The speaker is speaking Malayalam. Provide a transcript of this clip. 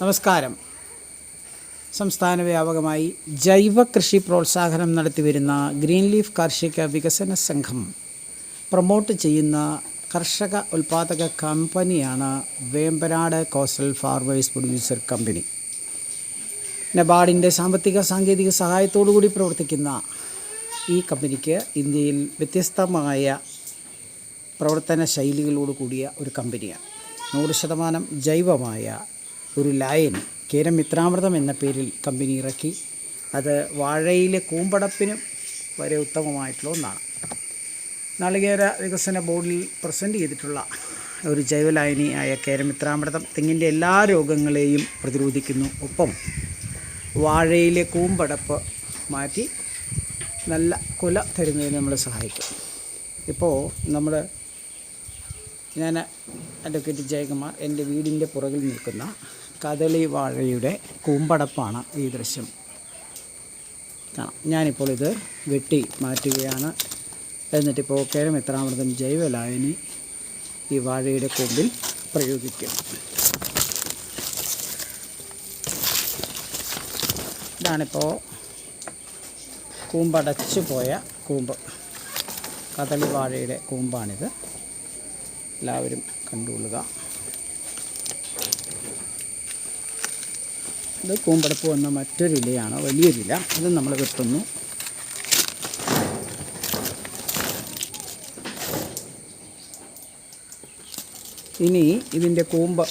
നമസ്കാരം. സംസ്ഥാന വ്യാപകമായി ജൈവ കൃഷി പ്രോത്സാഹനം നടത്തിവരുന്ന ഗ്രീൻ ലീഫ് കാർഷിക വികസന സംഘം പ്രൊമോട്ട് ചെയ്യുന്ന കർഷക ഉൽപാദക കമ്പനിയാണ് Vembanad coastal farmers producer company. നബാർഡിന്റെ സാമ്പത്തിക സാങ്കേതിക സഹായത്തോടു കൂടി പ്രവർത്തിക്കുന്ന ഈ കമ്പനിക്ക് ഇന്ത്യയിൽ വ്യത്യസ്തമായ പ്രവർത്തന ശൈലികളോട് കൂടിയ ഒരു കമ്പനിയാണ്. നൂറ് ശതമാനം ജൈവമായ ഒരു ലായനി കേരമിത്രാമൃതം എന്ന പേരിൽ കമ്പനി ഇറക്കി. അത് വാഴയിലെ കൂമ്പടപ്പിനും വരെ ഉത്തമമായിട്ടുള്ള ഒന്നാണ്. നാളികേര വികസന ബോർഡിൽ പ്രസന്റ് ചെയ്തിട്ടുള്ള ഒരു ജൈവലായനിയായ കേരമിത്രാമൃതം തെങ്ങിന്റെ എല്ലാ രോഗങ്ങളെയും പ്രതിരോധിക്കുന്നു. ഒപ്പം വാഴയിലെ കൂമ്പടപ്പ് മാറ്റി നല്ല കുല തരുന്നതിന് നമ്മളെ സഹായിക്കും. ഇപ്പോൾ നമ്മൾ ഞാൻ അഡ്വക്കേറ്റ് ജയകുമാർ എന്റെ വീടിന്റെ പുറകിൽ നിൽക്കുന്ന കദളി വാഴയുടെ കൂമ്പടപ്പാണ് ഈ ദൃശ്യം. കാണാം. ഞാനിപ്പോൾ ഇത് വെട്ടി മാറ്റുകയാണ്. എന്നിട്ടിപ്പോൾ കേരമെത്രാമൃതം ജൈവലായനി ഈ വാഴയുടെ കൂമ്പിൽ പ്രയോഗിക്കും. ഇതാണിപ്പോൾ കൂമ്പടച്ചു പോയ കൂമ്പ്. കദളി വാഴയുടെ കൂമ്പാണിത്. എല്ലാവരും കണ്ടുകൊള്ളുക. ഇത് കൂമ്പടപ്പ് വന്ന മറ്റൊരു ഇലയാണ്. വലിയൊരു ഇല. ഇത് നമ്മൾ വെട്ടുന്നു. ഇനി ഇതിന്റെ കൂമ്പ്